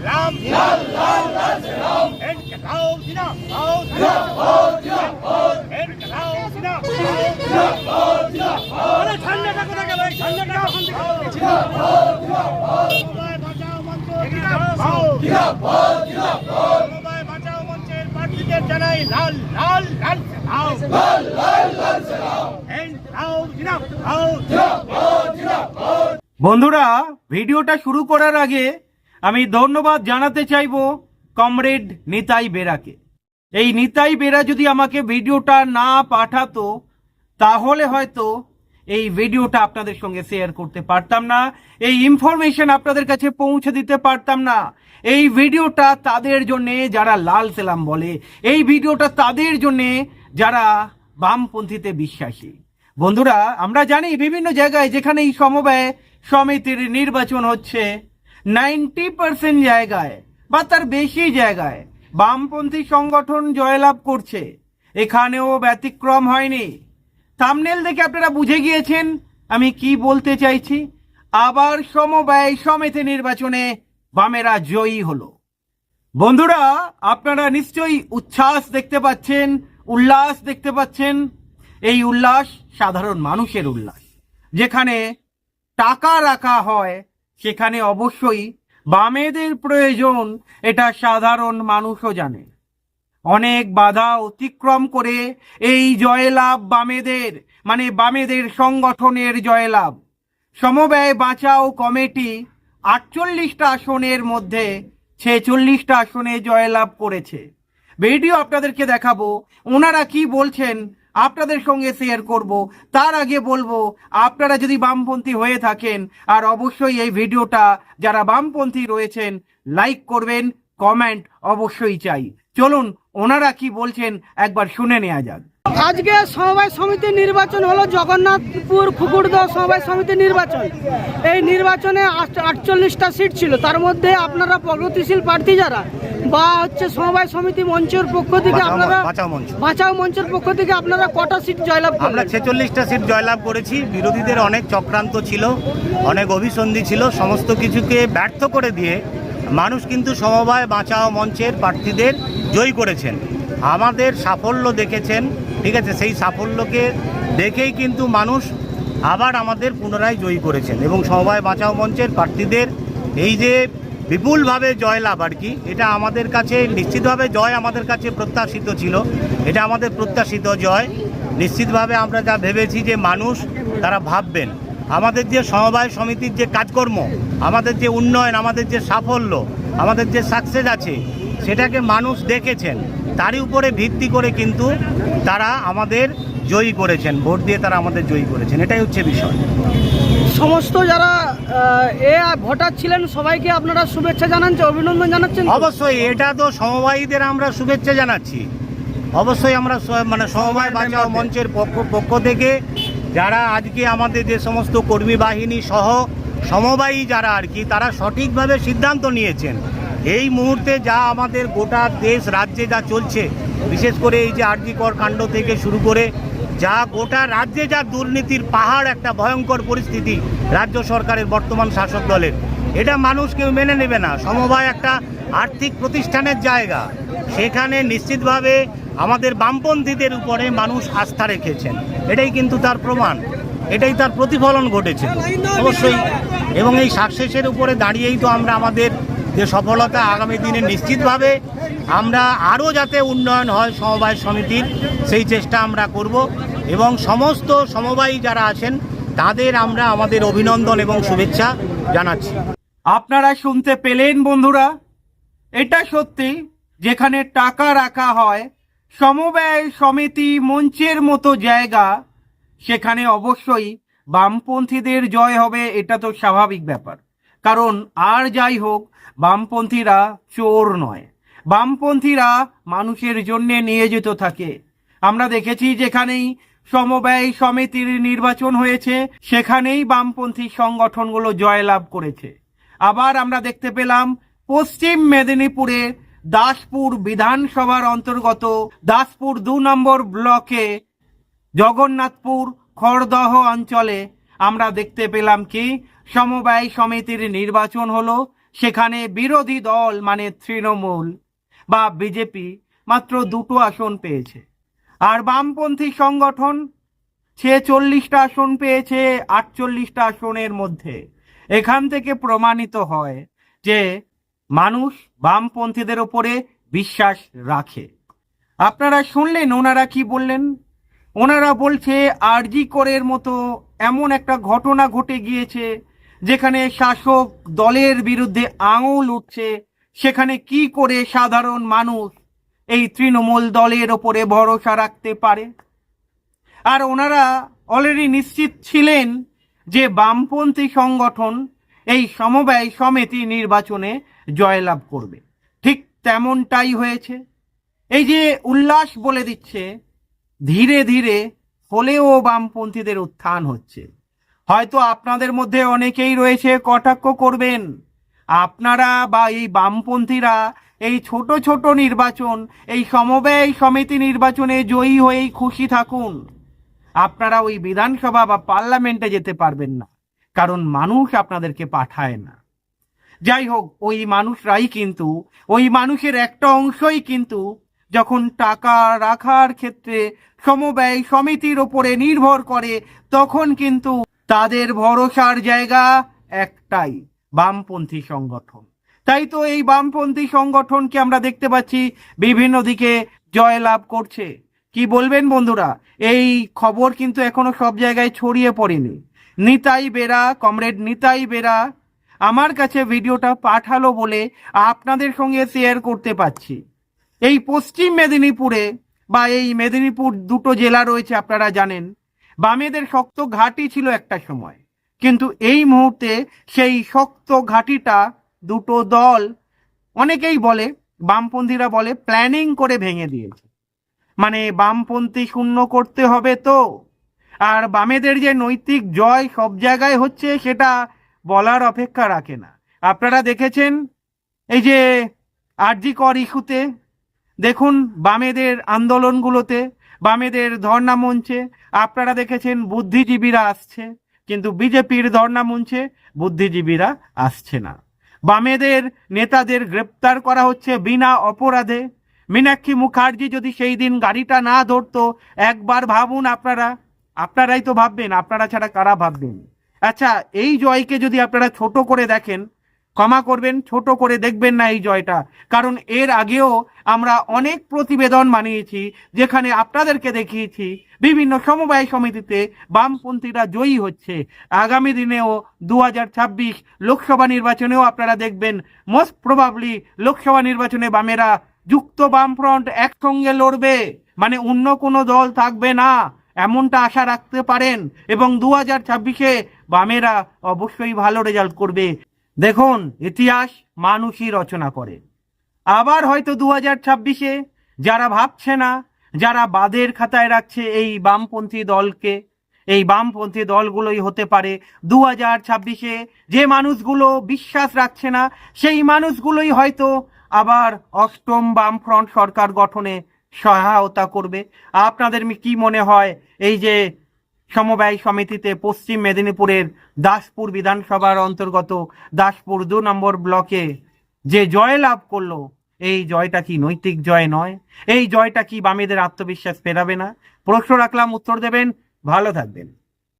সেলাম লাল লাল লাল সেলাম ইনকলাব জিন্দাবাদ জিন্দাবাদ জিন্দাবাদ ইনকলাব জিন্দাবাদ জিন্দাবাদ আরে ঠান্ডাটা কোথা গেল এই ঠান্ডাটা কখন থেকে জিন্দাবাদ জিন্দাবাদ সময় বাঁচাও মঞ্চ জিন্দাবাদ জিন্দাবাদ জিন্দাবাদ সময় বাঁচাও মঞ্চের প্রার্থীদের জানাই লাল লাল লাল সেলাম। লাল লাল লাল সেলাম ইনকলাব জিন্দাবাদ বন্ধুরা, ভিডিওটা শুরু করার আগে আমি ধন্যবাদ জানাতে চাইব কমরেড নিতাই বেরাকে। এই নিতাই বেরা যদি আমাকে ভিডিওটা না পাঠাতো, তাহলে হয়তো এই ভিডিওটা আপনাদের সঙ্গে শেয়ার করতে পারতাম না, এই ইনফরমেশন আপনাদের কাছে পৌঁছে দিতে পারতাম না। এই ভিডিওটা তাদের জন্যে যারা লাল সেলাম বলে, এই ভিডিওটা তাদের জন্যে যারা বামপন্থীতে বিশ্বাসী। বন্ধুরা, আমরা জানি বিভিন্ন জায়গায় যেখানে এই সমবায় সমিতির নির্বাচন হচ্ছে নাইনটি পার্সেন্ট জায়গায়, বা তার বেশি জায়গায় বামপন্থী সংগঠন জয়লাভ করছে। এখানেও ব্যতিক্রম হয়নি। থামনেল দেখে আপনারা বুঝে গিয়েছেন আমি কি বলতে চাইছি। আবার সমবায় সমিতি নির্বাচনে বামেরা জয়ী হলো। বন্ধুরা, আপনারা নিশ্চয়ই উচ্ছ্বাস দেখতে পাচ্ছেন, উল্লাস দেখতে পাচ্ছেন। এই উল্লাস সাধারণ মানুষের উল্লাস। যেখানে টাকা রাখা হয় সেখানে অবশ্যই বামেদের প্রয়োজন এটা সাধারণ মানুষও জানে। অনেক বাধা অতিক্রম করে এই জয়লাভ বামেদের মানে বামেদের সংগঠনের জয়লাভ। সমবায় বাঁচাও কমিটি আটচল্লিশটা আসনের মধ্যে ছেচল্লিশটা আসনে জয়লাভ করেছে। ভিডিও আপনাদেরকে দেখাবো, ওনারা কি বলছেন আপনাদের সঙ্গে শেয়ার করব। তার আগে বলব, আপনারা যদি বামপন্থী হয়ে থাকেন, আর অবশ্যই এই ভিডিওটা যারা বামপন্থী রয়েছেন লাইক করবেন কমেন্ট অবশ্যই চাই। চলুন, ওনারা কি বলছেন, একবার শুনে নেওয়া যাক। আজকে সমবায় সমিতির নির্বাচন হলো জগন্নাথপুর খুকুরদহ সমবায় সমিতির নির্বাচন। এই নির্বাচনে আট- আটচল্লিশটা সিট ছিল। তার মধ্যে আপনারা প্রগতিশীল প্রার্থী যারা বা হচ্ছে সমবায় সমিতি মঞ্চের পক্ষ থেকে আপনারা বাঁচাও মঞ্চ। বাঁচাও মঞ্চের পক্ষ থেকে আপনারা কটা সিট জয়লাভ আমরা ছেচল্লিশটা সিট জয়লাভ করেছি। বিরোধীদের অনেক চক্রান্ত ছিল অনেক অভিসন্ধি ছিল। সমস্ত কিছুকে ব্যর্থ করে দিয়ে মানুষ কিন্তু সমবায় বাঁচাও মঞ্চের প্রার্থীদের জয়ী করেছেন। আমাদের সাফল্য দেখেছেন। ঠিক আছে, সেই সাফল্যকে দেখেই কিন্তু মানুষ আবার আমাদের পুনরায় জয়ী করেছেন এবং সমবায় বাঁচাও মঞ্চের প্রার্থীদের এই যে বিপুলভাবে জয়লাভ আর কি, এটা আমাদের কাছে নিশ্চিতভাবে জয় আমাদের কাছে প্রত্যাশিত ছিল। এটা আমাদের প্রত্যাশিত জয়। নিশ্চিতভাবে আমরা যা ভেবেছি যে মানুষ তারা ভাববেন। আমাদের যে সমবায় সমিতির যে কাজকর্ম, আমাদের যে উন্নয়ন, আমাদের যে সাফল্য, আমাদের যে সাকসেস আছে, সেটাকে মানুষ দেখেছেন। তারই উপরে ভিত্তি করে কিন্তু তারা আমাদের জয়ী করেছেন ভোট দিয়ে তারা আমাদের জয়ী করেছেন এটাই হচ্ছে বিষয়। সমস্ত যারা এ ভোটার ছিলেন সবাইকে আপনারা শুভেচ্ছা জানাচ্ছেন অভিনন্দন জানাচ্ছেন। অবশ্যই এটা তো সমবায়ীদের আমরা শুভেচ্ছা জানাচ্ছি। অবশ্যই আমরা মানে সমবায় বাঁচাও মঞ্চের পক্ষ পক্ষ থেকে যারা আজকে আমাদের যে সমস্ত কর্মী বাহিনী সহ সমবায়ী যারা আর কি তারা সঠিকভাবে সিদ্ধান্ত নিয়েছেন। এই মুহূর্তে যা আমাদের গোটা দেশ, রাজ্যে যা চলছে, বিশেষ করে এই যে আরজিকর কাণ্ড থেকে শুরু করে যা গোটা রাজ্যে যা দুর্নীতির পাহাড়, একটা ভয়ঙ্কর পরিস্থিতি রাজ্য সরকারের বর্তমান শাসক দলের। এটা মানুষ কেউ মেনে নেবে না। সমবায় একটা আর্থিক প্রতিষ্ঠানের জায়গা। সেখানে নিশ্চিতভাবে আমাদের বামপন্থীদের উপরে মানুষ আস্থা রেখেছেন। এটাই কিন্তু তার প্রমাণ। এটাই তার প্রতিফলন ঘটেছে। অবশ্যই। এবং এই সাকসেসের উপরে দাঁড়িয়েই তো আমরা আমাদের যে সফলতা আগামী দিনে নিশ্চিতভাবে আমরা আরও যাতে উন্নয়ন হয় সমবায় সমিতির, সেই চেষ্টা আমরা করব এবং সমস্ত সমবায়ী যারা আছেন, তাদের আমরা আমাদের অভিনন্দন এবং শুভেচ্ছা জানাচ্ছি। আপনারা শুনতে পেলেন বন্ধুরা, এটা সত্যি, যেখানে টাকা রাখা হয়, সমবায় সমিতি মঞ্চের মতো জায়গা, সেখানে অবশ্যই বামপন্থীদের জয় হবে, এটা তো স্বাভাবিক ব্যাপার। কারণ আর যাই হোক, বামপন্থীরা চোর নয়। বামপন্থীরা মানুষের জন্যে নিয়োজিত থাকে। আমরা দেখেছি যেখানেই সমবায় সমিতির নির্বাচন হয়েছে, সেখানেই বামপন্থী সংগঠনগুলো জয়লাভ করেছে। আবার আমরা দেখতে পেলাম পশ্চিম মেদিনীপুরে দাসপুর বিধানসভার অন্তর্গত দাসপুর দু নম্বর ব্লকে জগন্নাথপুর খড়দহ অঞ্চলে আমরা দেখতে পেলাম কি? সমবায় সমিতির নির্বাচন হলো, সেখানে বিরোধী দল মানে তৃণমূল বা বিজেপি মাত্র দুটো আসন পেয়েছে। আর বামপন্থী সংগঠন সে চল্লিশটা আসন পেয়েছে আটচল্লিশটা আসনের মধ্যে। এখান থেকে প্রমাণিত হয় যে মানুষ বামপন্থীদের ওপরে বিশ্বাস রাখে। আপনারা শুনলেন ওনারা কি বললেন? ওনারা বলছে আরজি করের মতো এমন একটা ঘটনা ঘটে গিয়েছে, যেখানে শাসক দলের বিরুদ্ধে আঙুল উঠছে, সেখানে কি করে সাধারণ মানুষ এই তৃণমূল দলের ওপরে ভরসা রাখতে পারে? আর ওনারা অলরেডি নিশ্চিত ছিলেন যে বামপন্থী সংগঠন এই সমবায় সমিতি নির্বাচনে জয়লাভ করবে। ঠিক তেমনটাই হয়েছে। এই যে উল্লাস বলে দিচ্ছে, ধীরে ধীরে হলেও বামপন্থীদের উত্থান হচ্ছে। হয়তো আপনাদের মধ্যে অনেকেই রয়েছে কটাক্ষ করবেন। আপনারা বা এই বামপন্থীরা এই ছোট ছোট নির্বাচন, এই সমবায় সমিতি নির্বাচনে জয়ী হয়েই খুশি থাকুন। আপনারা ওই বিধানসভা বা পার্লামেন্টে যেতে পারবেন না, কারণ মানুষ আপনাদেরকে পাঠায় না। যাই হোক, ওই মানুষরাই কিন্তু, ওই মানুষের একটা অংশই কিন্তু যখন টাকা রাখার ক্ষেত্রে সমব্যয় সমিতির ওপরে নির্ভর করে, তখন কিন্তু তাদের ভরসার জায়গা একটাই, বামপন্থী সংগঠন। তাই তো এই বামপন্থী সংগঠনকে আমরা দেখতে পাচ্ছি বিভিন্ন দিকে জয়লাভ করছে। কি বলবেন বন্ধুরা? এই খবর কিন্তু এখনও সব জায়গায় ছড়িয়ে পড়েনি। নিতাই বেরা, কমরেড নিতাই বেরা, আমার কাছে ভিডিওটা পাঠালো বলে আপনাদের সঙ্গে শেয়ার করতে পারছি। এই পশ্চিম মেদিনীপুরে বা এই মেদিনীপুর দুটো জেলা রয়েছে আপনারা জানেন। বামেদের শক্ত ঘাঁটি ছিল একটা সময়। কিন্তু এই মুহূর্তে সেই শক্ত ঘাঁটিটা দুটো দল অনেকেই বলে, বামপন্থীরা বলে প্ল্যানিং করে ভেঙে দিয়েছে। মানে বামপন্থী শূন্য করতে হবে তো। আর বামেদের যে নৈতিক জয় সব জায়গায় হচ্ছে সেটা বলার অপেক্ষা রাখে না। আপনারা দেখেছেন এই যে আরজি কর ইস্যুতে দেখুন বামেদের আন্দোলনগুলোতে, বামেদের ধর্ণা মঞ্চে, আপনারা দেখেছেন বুদ্ধিজীবীরা আসছে, কিন্তু বিজেপির ধর্ণা মঞ্চে বুদ্ধিজীবীরা আসছে না। বামেদের নেতাদের গ্রেপ্তার করা হচ্ছে বিনা অপরাধে। মীনাক্ষী মুখার্জি যদি সেই দিন গাড়িটা না ধরতো, একবার ভাবুন আপনারা, আপনারাই তো ভাববেন, আপনারা ছাড়া কারা ভাববেন? আচ্ছা এই জয়কে যদি আপনারা ছোট করে দেখেন ক্ষমা করবেন, ছোট করে দেখবেন না এই জয়টা। কারণ এর আগেও আমরা অনেক প্রতিবেদন বানিয়েছি, যেখানে আপনাদেরকে দেখিয়েছি, বিভিন্ন সমবায় সমিতিতে বামপন্থীরা জয়ী হচ্ছে। আগামী দিনেও দু হাজার ছাব্বিশ লোকসভা নির্বাচনেও আপনারা দেখবেন মোস্ট প্রবাবলি লোকসভা নির্বাচনে বামেরা যুক্ত বামফ্রন্ট একসঙ্গে লড়বে। মানে অন্য কোনো দল থাকবে না, এমনটা আশা রাখতে পারেন। এবং দু হাজার ছাব্বিশে বামেরা অবশ্যই ভালো রেজাল্ট করবে। দেখুন, ইতিহাস মানুষই রচনা করে। আবার হয়তো দু হাজার ছাব্বিশে যারা ভাবছে না, যারা বাদের খাতায় রাখছে এই বামপন্থী দলকে, এই বামপন্থী দলগুলোই হতে পারে দু হাজার ছাব্বিশে যে মানুষগুলো বিশ্বাস রাখছে না, সেই মানুষগুলোই হয়তো আবার অষ্টম বামফ্রন্ট সরকার গঠনে সহায়তা করবে। আপনাদের কি মনে হয়? এই যে সমবায় সমিতিতে পশ্চিম মেদিনীপুরের দাসপুর বিধানসভার অন্তর্গত দাসপুর দু নম্বর ব্লকে যে জয় লাভ করল, এই জয়টা কি নৈতিক জয় নয়? এই জয়টা কি বামেদের আত্মবিশ্বাস ফেরাবে না? প্রশ্ন রাখলাম, উত্তর দেবেন, ভালো থাকবেন।